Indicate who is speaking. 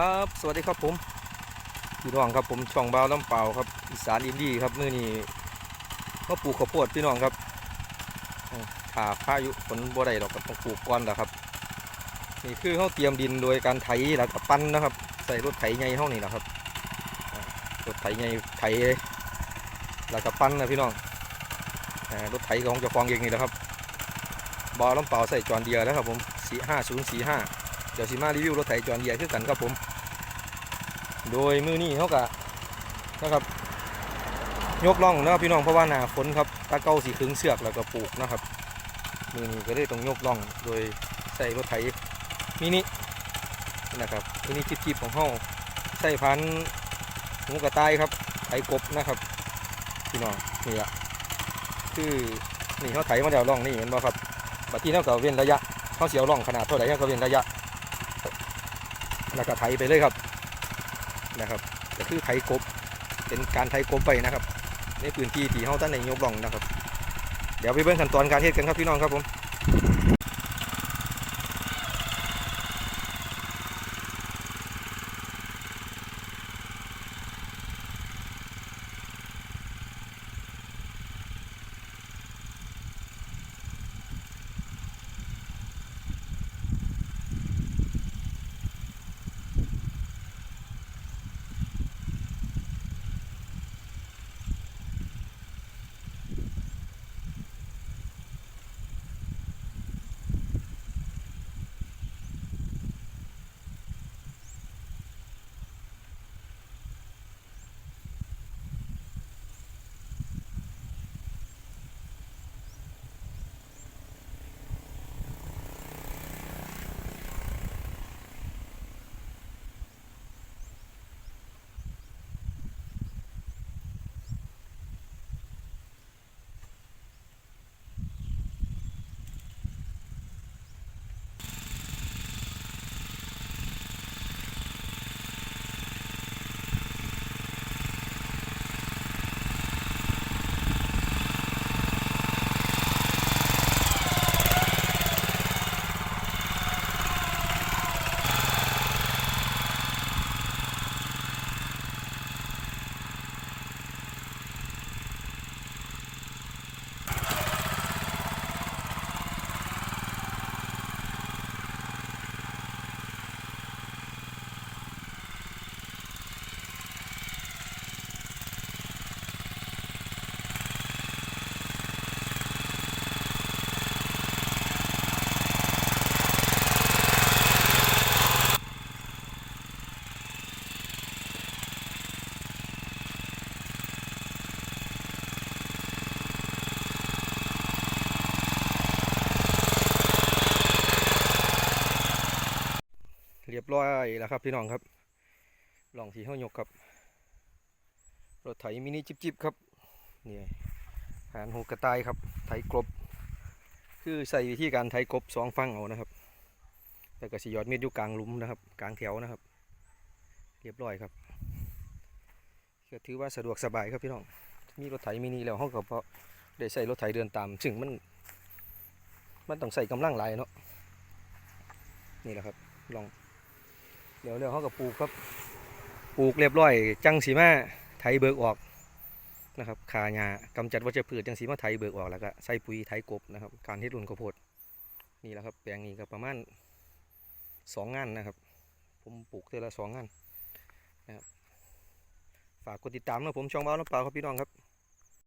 Speaker 1: ครับ สวัสดีครับผมพี่น้องครับผมช่องบ่าวลำเปล่าครับอีสานอินดี้ครับมื้อนี้มาปลูกข้าวโพดพี่น้องครับอืมถ้าพายุฝนบ่ได้ดอกก็ต้องปลูกก่อนแหละครับนี่คือเขาเตรียมดินโดยการไถแล้วก็ปั้นนะครับ ใส่รถไถใหญ่เฮานี่นะครับรถไถใหญ่ไถแล้วก็ปั้นนะพี่น้องรถไถของเจ้าของเองนี่แหละครับบ่าวลำเปล่าใส่จอนเดียนะครับผม45045 เดี๋ยวสิมารีวิวรถไถจอนเดียคือกันครับผม โดยมือนี้เขากะนะครับยกล่องนะครับพี่น้องเพราะว่าหนาฝนครับตาเก้าสีขึงเสือกแล้วก็ปลูกนะครับ มือนี้ก็เลยต้องยกล่องโดยใส่รถไถมินินะครับมินิจิบๆของเขาใส่พันหมูกระต่ายครับไถกบนะครับพี่น้องนี่ละคือนี่เขาไถมาแล้วล่องนี่เห็นบ่ครับบัดที่เขาก็เว้นระยะเขาเสียวล่องขนาดเท่าไหร่เขาก็เว้นระยะ แล้วก็ไถไปเลยครับนะครับก็คือไถกบเป็นการไถกบไปนะครับในพื้นที่ที่เขาตั้งในยกล่องนะครับ เดี๋ยวไปเบิ่งขั้นตอนการเฮ็ดกันครับพี่น้องครับผม เรียบร้อยแล้วครับพี่น้องครับลองที่เขายกครับรถไถมินิจิบๆครับนี่หานหูกระต่ายครับไถกลบ คือใส่วิธีการไถกบสองฟังเอานะครับแล้วก็สิยอดเม็ดอยู่กลางลุมนะครับ กลางแถวนะครับ เรียบร้อยครับก็ถือว่าสะดวกสบายครับพี่น้อง มีรถไถมินิแล้วเขาก็เพราะได้ใส่รถไถเดินตาม ซึ่งมัน มันต้องใส่กำลังหลายเนาะนี่แหละครับลอง เดี๋ยวเดี๋ยวเขาก็ปลูกครับ ปลูกเรียบร้อย จังสีมาไถเบิกออกนะครับขาหญ้ากำจัดวัชพืชจังสีมาไถเบิกออกแล้วก็ใส่ปุ๋ยไถกบนะครับ การเฮ็ดรุ่นข้าวโพดนี่แหละครับแปลงนี้ก็ประมาณสองงานนะครับ ผมปลูกเท่ละสองงานนะครับฝากกดติดตามนะผมช่องบ้านน้ำเปล่าครับพี่น้องครับ